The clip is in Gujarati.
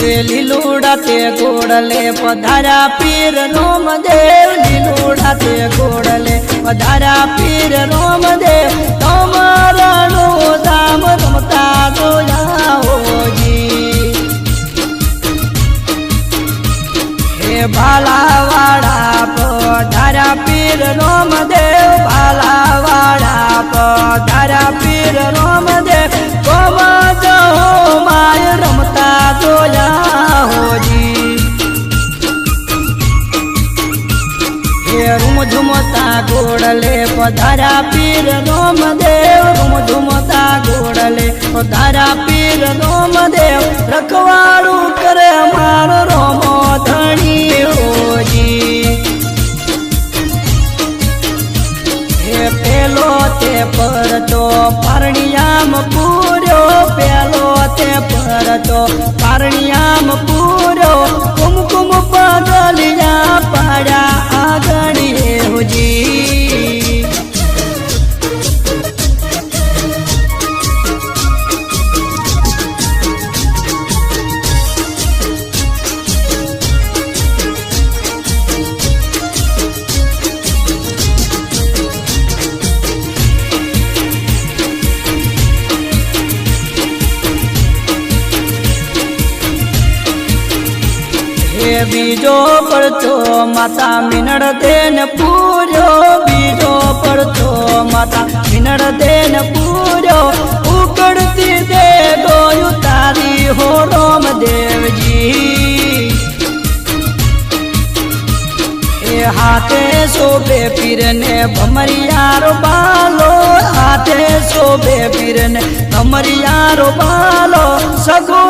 એ લીલુડા તે ગોડલે પધારા પીર રોમદેવ લીલુડા તે ગોડલે પધારા પીર રોમદેવ તમારાનું ધામ રમતા પધારા પીર રોમદેવ રૂમ ઝુમતા ગોડલે પધારા પીર રોમદેવ રૂમ ઝુમતા ગોડલે પધારા પીર રોમદેવ રખવાડું કરે મારો રોમો ધણી હોજી હે પેલો તે પરતો પારણિયામ પૂર્યો, પેલો તે પરતો પારણિયામ પૂર્યો. કુમકુમ પગલિયા હે બીજો પડતો માતા મીનળ દેન પૂર્યો, બીજો પડતો માતા મીનળ દેન પૂર્યો. ઉકળતી દે ગોયું તારી હો રોમ દેવજી. એ હાથે શોભે પીરને ભમરિયારો બાલો, હાથે શોભે પીરને ભમરિયારો બાલો સગો